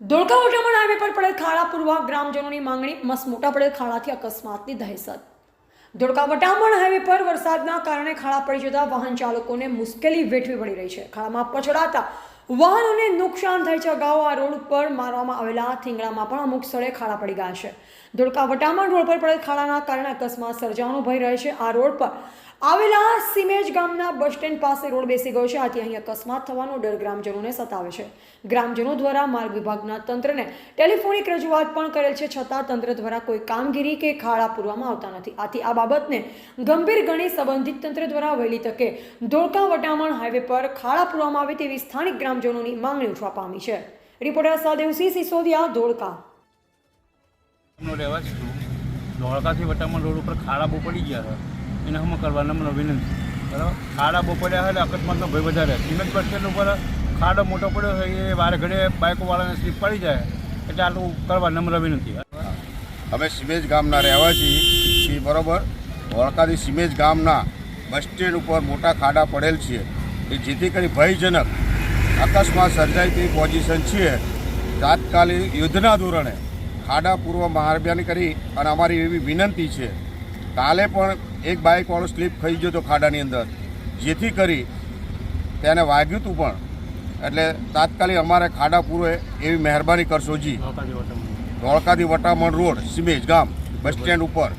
Dholka Vataman highway પર પડેલ ખાડા પૂરવા ગ્રામજનોની માંગણી, મસ મોટા પડેલ ખાડાથી અકસ્માતની દહેશત. ધોળકા વટામણ હાઈવે પર વરસાદના કારણે ખાડા પડી જતા વાહન ચાલકોને મુશ્કેલી વેઠવી પડી રહી છે. ખાડામાં પછડાતા વાહનોને નુકસાન થાય છે અગાઉ આ રોડ ઉપર મારવામાં આવેલા થીંગડામાં પણ અમુક સ્થળે ખાડા પડી ગયા છે. ધોળકા વટામણ રોડ પર પડેલ ખાડાના કારણે અકસ્માત સર્જાવાનો ભય રહે છે. આ રોડ પર આવેલા સિમેજ ગામના બસ સ્ટેન્ડ પાસે રોડ બેસી ગયો છે. આથી અહીં અકસ્માત થવાનો ડર ગ્રામજનોને સતાવે છે. ગ્રામજનો દ્વારા માર્ગ વિભાગના તંત્રને ટેલિફોનિક રજૂઆત પણ કરેલ છે. છતાં તંત્ર દ્વારા કોઈ કામગીરી કે ખાડા પૂરવામાં આવતા નથી. આથી આ બાબતને ગંભીર ગણી સંબંધિત તંત્ર દ્વારા વહેલી તકે ધોળકા વટામણ હાઈવે પર ખાડા પૂરવામાં આવે તેવી સ્થાનિક ગ્રામજનોની માંગણી ઉઠવા પામી છે. રિપોર્ટર સહદેવસિંહ સિસોદિયા ધોળકા. નો રહેવાસી છું. ધોળકાથી વટામણ રોડ ઉપર ખાડા બહુ પડી ગયા છે. એને હમ કરવા નમ્ર વિનંતી. બરાબર? ખાડા બહુ પડ્યા છે એટલે અકસ્માતનો ભય વધારે સિમેન્ટ બસ સ્ટેન્ડ ઉપર ખાડો મોટો પડ્યો હોય એ વારે ઘડે બાઇકોવાળાને સ્લીપ પડી જાય. એટલે આટલું કરવા નમ્ર વિનંતી. અમે સિમેજ ગામના રહેવાસી છીએ બરોબર? ધોળકાથી સિમેજ ગામના બસ સ્ટેન્ડ ઉપર મોટા ખાડા પડેલ છે એ જેથી કરી ભયજનક અકસ્માત સર્જાય તેવી પોઝિશન છીએ તાત્કાલિક યુદ્ધના ધોરણે ખાડા પૂર્વ મહારબ્યાની કરી અને અમારી એવી વિનંતી છે. કાલે પણ એક બાઇકવાળો સ્લીપ ખાઈ ગયો હતો ખાડાની અંદર. જેથી કરી તેને વાગ્યું હતું પણ. એટલે તાત્કાલિક અમારે ખાડા પૂરો એવી મહેરબાની કરશો જી. ધોળકાથી વટામણ રોડ સિમેજ ગામ બસ સ્ટેન્ડ ઉપર.